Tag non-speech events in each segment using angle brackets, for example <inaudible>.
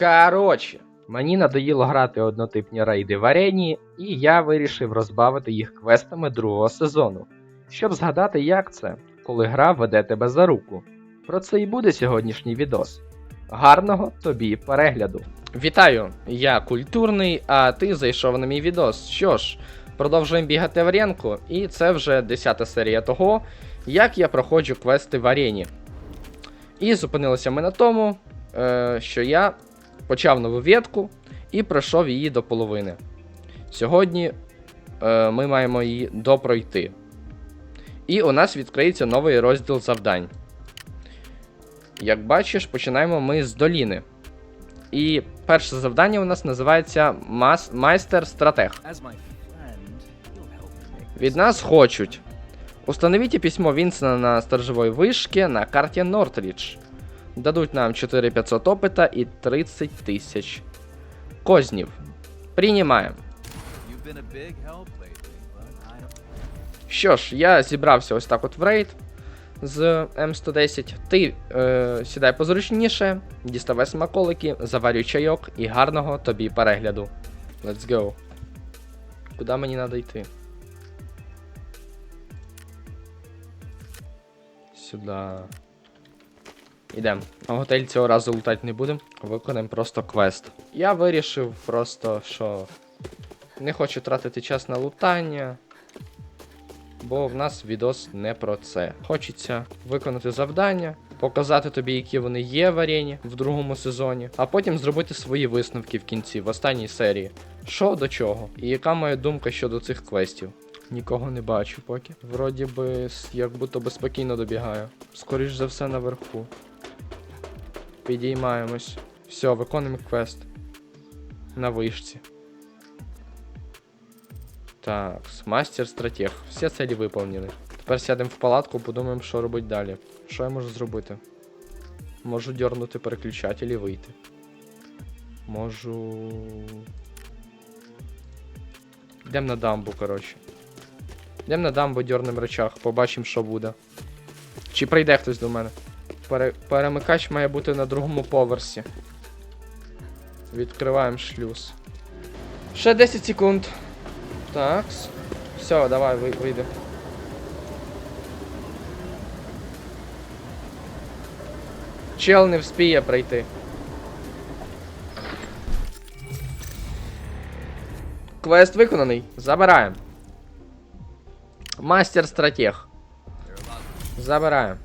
Коротше, мені надоїло грати однотипні рейди в арені, і я вирішив розбавити їх квестами другого сезону, щоб згадати, як це, коли гра веде тебе за руку. Про це і буде сьогоднішній відос. Гарного тобі перегляду. Вітаю! Я культурний, а ти зайшов на мій відос. Що ж, продовжуємо бігати в аренку, і це вже 10 серія того, як я проходжу квести в арені. І зупинилися ми на тому, е, що я почав нову ветку і пройшов її до половини. Сьогодні е, ми маємо її допройти. І у нас відкриється новий розділ завдань. Як бачиш, починаємо ми з доліни. І перше завдання у нас називається Мас... Майстер Стратег. Від нас хочуть. Установіть письмо Вінсена на сторожовій вишці на карті Нортрідж. Дадуть нам 4500 опита і 30 тисяч кознів. Приймаємо. Що ж, я зібрався ось так от в рейд з М110. Ти е, сідай позручніше, діставай смаколики, заварюй чайок і гарного тобі перегляду. Let's go. Куди мені треба йти? Сюди. Ідем. А готель цього разу лутати не будемо. Виконаємо просто квест. Я вирішив просто, що не хочу тратити час на лутання. Бо в нас відос не про це. Хочеться виконати завдання, показати тобі, які вони є в арені в другому сезоні, а потім зробити свої висновки в кінці, в останній серії. Що до чого? І яка моя думка щодо цих квестів? Нікого не бачу поки. Вроді би, як будто би спокійно добігаю. Скоріш за все наверху. Підіймаємось. Все, виконуємо квест. На вишці. Так, мастер стратег. Всі цілі виповнені. Тепер сядемо в палатку, подумаємо, що робити далі. Що я можу зробити? Можу дернути переключатель і вийти. Можу. Йдемо на дамбу, коротше. Йдемо на дамбу, дернем речах, побачимо, що буде. Чи прийде хтось до мене? Пере... Перемикач має бути на другому поверсі. Відкриваємо шлюз. Ще 10 секунд. Так. Все, давай, ви, вийди. Чел не вспіє пройти. Квест виконаний. Забираємо. Мастер стратег. Забираємо.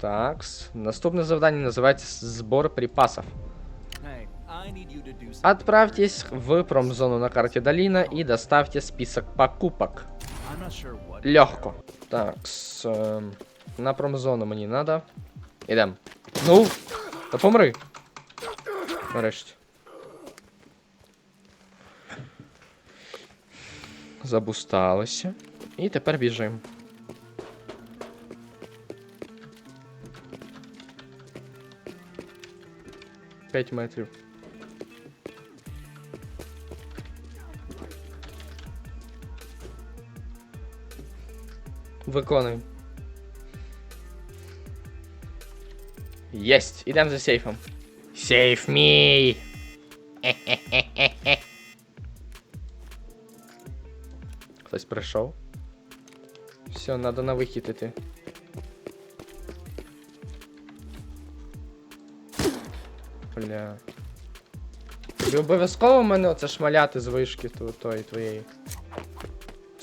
Так. Наступне завдання називається збор припасів. Hey, I need you to do something. Отправьтесь в промзону на карте Долина и доставьте список покупок. I'm not sure what. Легко. Так, с, ем, на промзону мені надо. Ідем. Ну, та помри. Нарешті. Забусталися. І тепер біжимо. П'ять метрів. Виконуємо. Єсть! Ідемо за сейфом. Сейф мій! <laughs> Хтось прийшов. Все, надо на вихід іти. Бля. Тобі обов'язково в мене оце шмаляти з вишки тво- тої твоєї.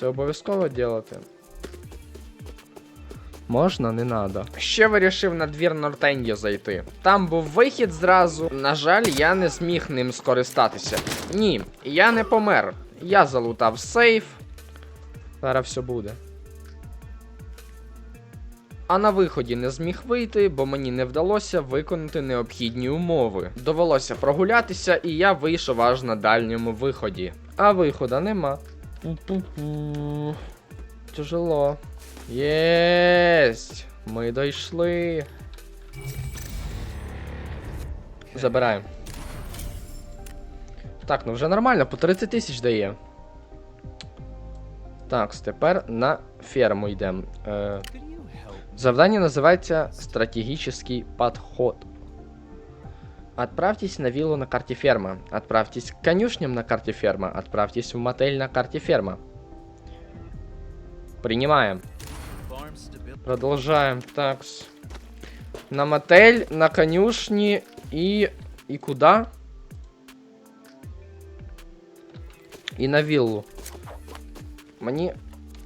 Це обов'язково делати. Можна, не надо. Ще вирішив на двір Нортендія зайти. Там був вихід зразу. На жаль, я не зміг ним скористатися. Ні, я не помер. Я залутав сейф. Зараз все буде. А на виході не зміг вийти, бо мені не вдалося виконати необхідні умови. Довелося прогулятися, і я вийшов аж на дальньому виході. А виходу нема. Пу-пу-пу. Тяжело. Єсть! Ми дійшли. Забираємо. Так, ну вже нормально, по 30 тисяч дає. Так, тепер на ферму йдемо. Е, Could you help? Завдання називається Стратегічний підход. Отправьтесь на виллу на карте ферма. Отправьтесь к конюшням на карте ферма. Отправьтесь в мотель на карте ферма. Принимаем. Farm stability. Продолжаем. Такс. На мотель, на конюшни и... И куда? І на віллу. Мені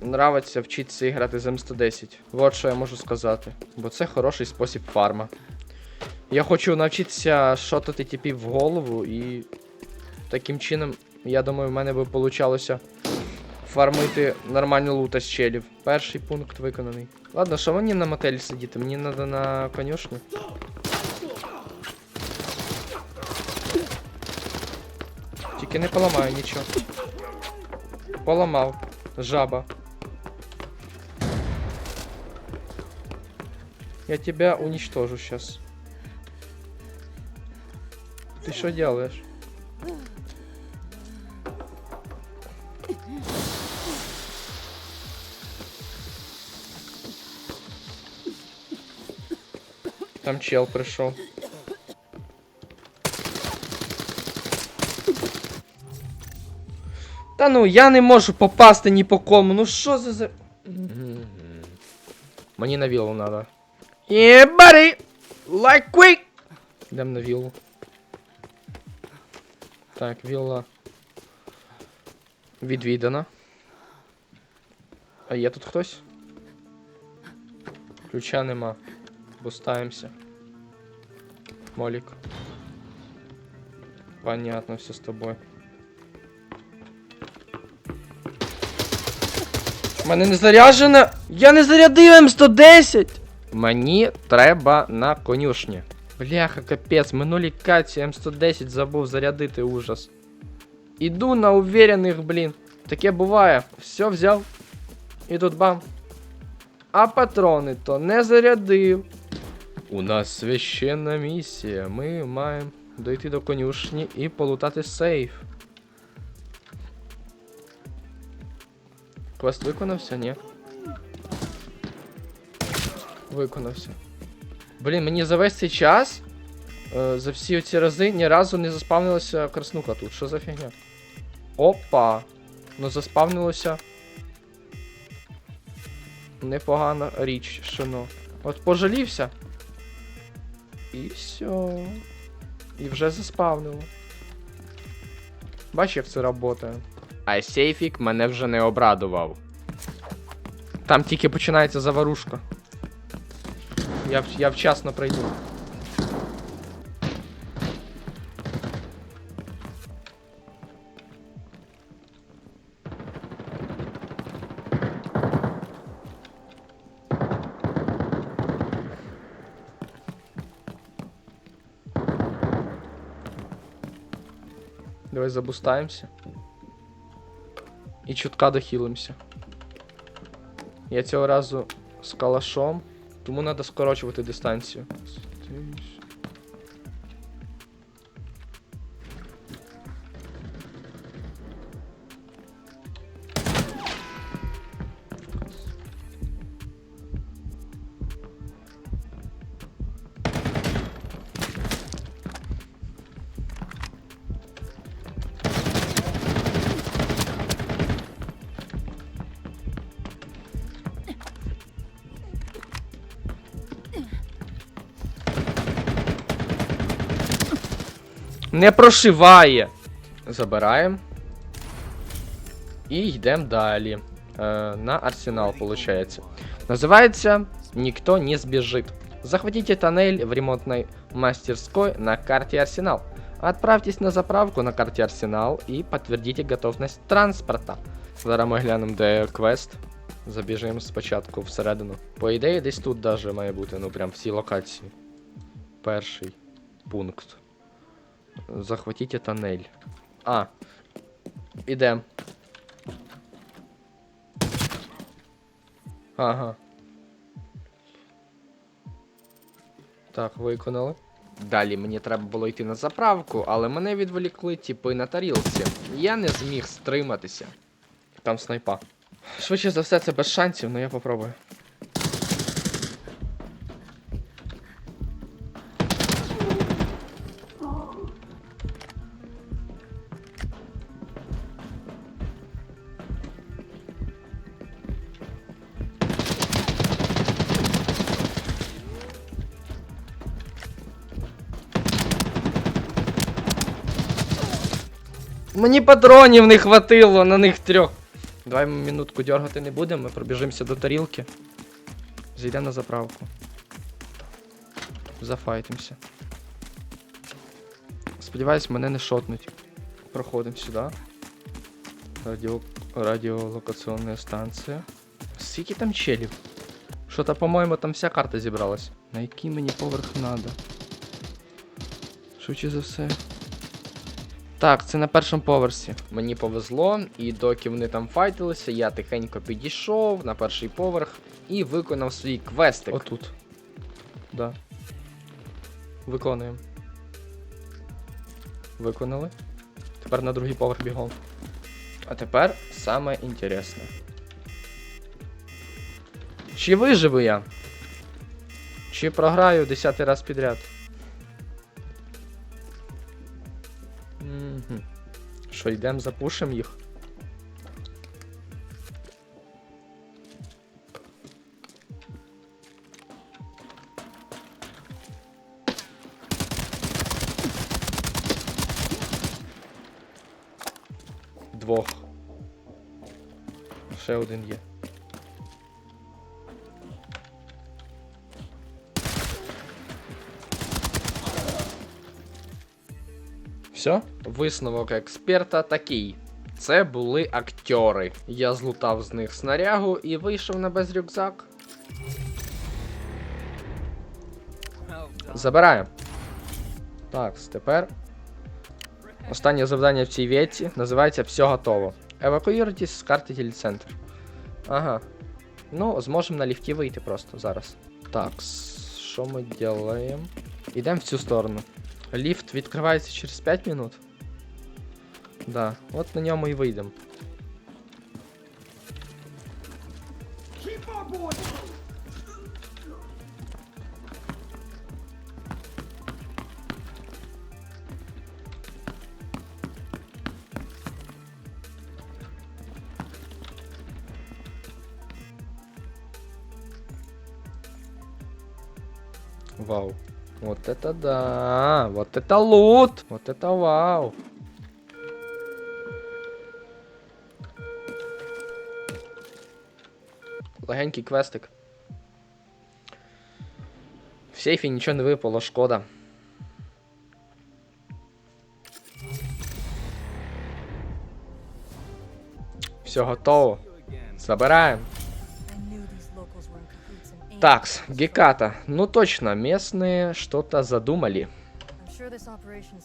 нравиться вчитися грати з М110. Вот що я можу сказати. Бо це хороший спосіб фарма. Я хочу навчитися шотати типів в голову і таким чином, я думаю, в мене би получалося фармити нормальну лута з челів. Перший пункт виконаний. Ладно, що мені на мотелі сидіти? Мені треба на конюшню. Тільки не поламаю нічого. Поламав. Жаба. Я тебя уничтожу сейчас. Ты что делаешь? Там чел пришел. Та ну, я не можу попасти ні по кому. Ну що за за. Мені на віллу надо. Єбарі! Like quick! Йдем на віллу. Так, вілла. Відвідана. А є тут хтось? Ключа нема. Бустаємося. Молік. Понятно, все з тобою. У мене не заряджено. Я не зарядив М110. Мені треба на конюшні. Бляха, капець, минулі каці М110 забув зарядити ужас. Іду на уверених, блін. Таке буває. Все взяв. І тут бам. А патрони то не зарядив. У нас священна місія. Ми маємо дойти до конюшні і полутати сейф. Квест виконався, ні? Виконався. Блін, мені за весь цей час, е, за всі ці рази, ні разу не заспавнилася краснуха тут. Що за фігня? Опа! Ну заспавнилося. Непогана річ, шано. От пожалівся. І все. І вже заспавнило. Бач, як це працює. А сейфік мене вже не обрадував. Там тільки починається заварушка. Я, я вчасно пройду. Давай забустаємося. І чутка дохилимося. Я цього разу з калашом, тому треба скорочувати дистанцію. Не прошиває. Забираємо. І йдемо далі. Е, на арсенал, получается. Называется «Никто не сбежит». Захватите тоннель в ремонтной мастерской на карте Арсенал. Отправьтесь на заправку на карте Арсенал и подтвердите готовность транспорта. Зараз ми глянемо, де квест. Забіжимо спочатку всередину. По ідеї, десь тут даже має бути, ну прям всі локації. Перший пункт. Захватите тоннель. А. Ідем. Ага. Так, виконали. Далі мені треба було йти на заправку, але мене відволікли типи на тарілці. Я не зміг стриматися. Там снайпа. Швидше за все, це без шансів, але я попробую. Мені патронів не хватило на них трьох. Давай ми минутку дергати не будемо, ми пробіжимося до тарілки. Зайдемо на заправку. Зафайтимося. Сподіваюсь, мене не шотнуть. Проходимо сюди. Радіо... Радіолокаційна станція. Скільки там челів? Що-то, по-моєму, там вся карта зібралась. На який мені поверх надо? Швидше за все. Так, це на першому поверсі. Мені повезло, і доки вони там файтилися, я тихенько підійшов на перший поверх і виконав свій квестик. Отут. Да. Виконуємо. Виконали. Тепер на другий поверх бігом. А тепер саме інтересне. Чи виживу я? Чи програю десятий раз підряд? Що, йдемо запушимо їх? Двох. Ще один є. Все? Висновок експерта такий. Це були актери. Я злутав з них снарягу і вийшов на безрюкзак. Забираємо. Так, тепер. Останнє завдання в цій вєці називається Все готово. Евакуюйтесь з карти телецентр. Ага. Ну, зможемо на ліфті вийти просто зараз. Так, що ми робимо? Йдемо в цю сторону. Ліфт відкривається через 5 минут. Да, от на ньому і вийдемо. Вау. Вот это да! Вот это лут! Вот это вау! Легенький квестик. В сейфі нічого не випало, шкода. Все готово. You again. Забираємо. Такс. Геката. Ну точно, местные что-то задумали.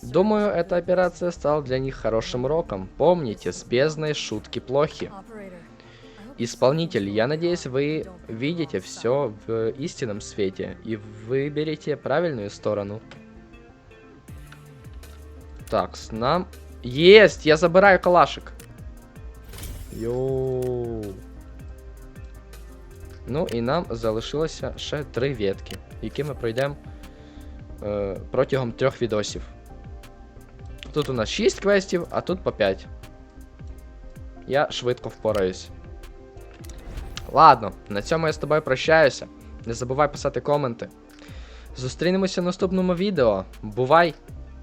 Думаю, эта операция стала для них хорошим уроком. Помните, с бездной шутки плохи. Исполнитель, я надеюсь, вы видите все в истинном свете и выберете правильную сторону. Так, с нам... Есть! Я забираю калашик. Йоу. Ну і нам залишилося ще три ветки, які ми пройдемо е, протягом трьох відосів. Тут у нас 6 квестів, а тут по 5. Я швидко впораюсь. Ладно, на цьому я з тобою прощаюся. Не забувай писати коменти. Зустрінемося в наступному відео. Бувай!